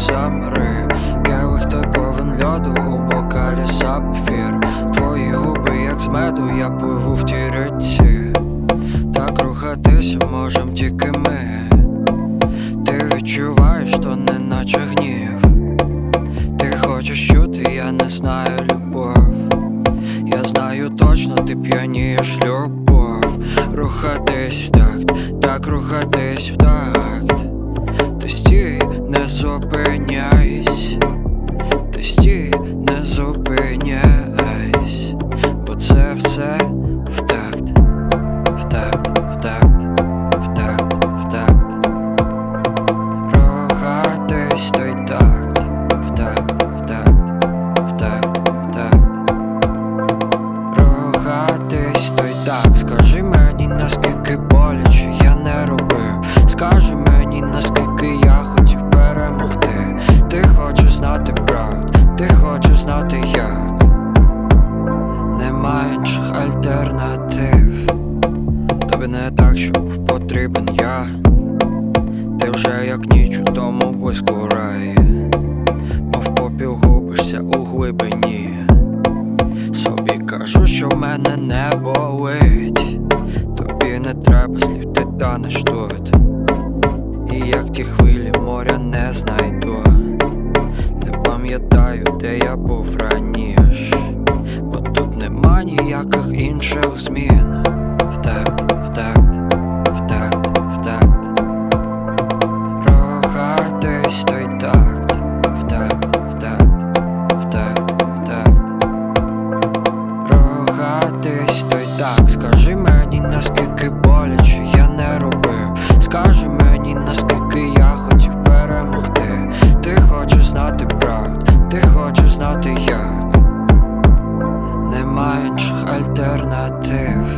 замри. Келих той повен льоду у бокалі сапфір. Твої губи, як з меду, я пливу в тій річці. Так рухатися можем тільки ми. Ти відчуваєш, то не наче гнів. Ти хочеш чути, я не знаю любов. Я знаю точно, ти п'янієш любов. Рухатись в такт, так рухатись в Ти стій, не зупиняйсь. Бо це все в такт, Не так, щоб потрібен я. Ти вже як ніч у тому близьку раї, мов попіл губишся у глибині. Собі кажу, що в мене не болить. Тобі не треба слів, ти танеш тут. І як ті хвилі моря не знайду. Не пам'ятаю, де я був раніше. Бо тут нема ніяких інших змін. В такт, Рухатись той в такт, в такт, в такт, в такт. Рухатись той так, скажи мені, наскільки боляче я не робив. Скажи мені, наскільки я хотів перемогти. Ти хочеш знати правду, ти хочеш знати як. Нема інших альтернатив.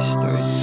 したい